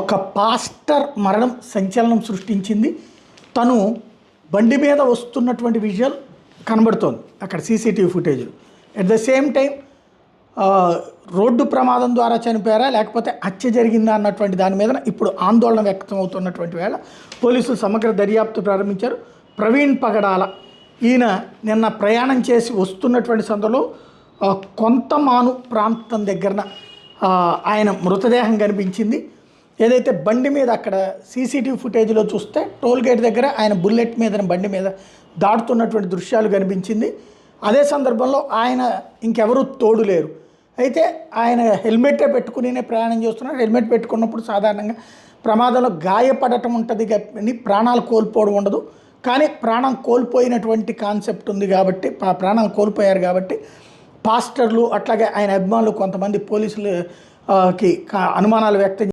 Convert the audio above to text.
ఒక పాస్టర్ మరణం సంచలనం సృష్టించింది. తను బండి మీద వస్తున్నటువంటి విజువల్ కనబడుతోంది అక్కడ CCTV footage at the same time road ప్రమాదం ద్వారా చనిపోయారా? లేకపోతే హత్య జరిగిందా అన్నటువంటి దాని మీద ఇప్పుడు ఆందోళన వ్యక్తం అవుతున్నటువంటి వేళ పోలీసులు సమగ్ర దర్యాప్తు ప్రారంభించారు. ప్రవీణ్ పగడాల ఈయన నిన్న ప్రయాణం చేసి వస్తున్నటువంటి సందర్భంలో కొంతమాను ప్రాంతం దగ్గరన ఆయన మృతదేహం కనిపించింది. ఏదైతే బండి మీద అక్కడ సీసీటీవీ ఫుటేజ్లో చూస్తే టోల్ గేట్ దగ్గర ఆయన బుల్లెట్ మీద బండి మీద దాటుతున్నటువంటి దృశ్యాలు కనిపించింది. అదే సందర్భంలో ఆయన ఇంకెవరూ తోడు లేరు. అయితే ఆయన హెల్మెటే పెట్టుకునే ప్రయాణం చేస్తున్నారు. హెల్మెట్ పెట్టుకున్నప్పుడు సాధారణంగా ప్రమాదంలో గాయపడటం ఉంటుంది కానీ ప్రాణాలు కోల్పోవడం ఉండదు. కానీ ప్రాణం కోల్పోయినటువంటి కాన్సెప్ట్ ఉంది కాబట్టి ప్రాణాలు కోల్పోయారు కాబట్టి పాస్టర్లు అట్లాగే ఆయన అభిమానులు కొంతమంది పోలీసులు కి కా- అనుమానాలు వ్యక్తం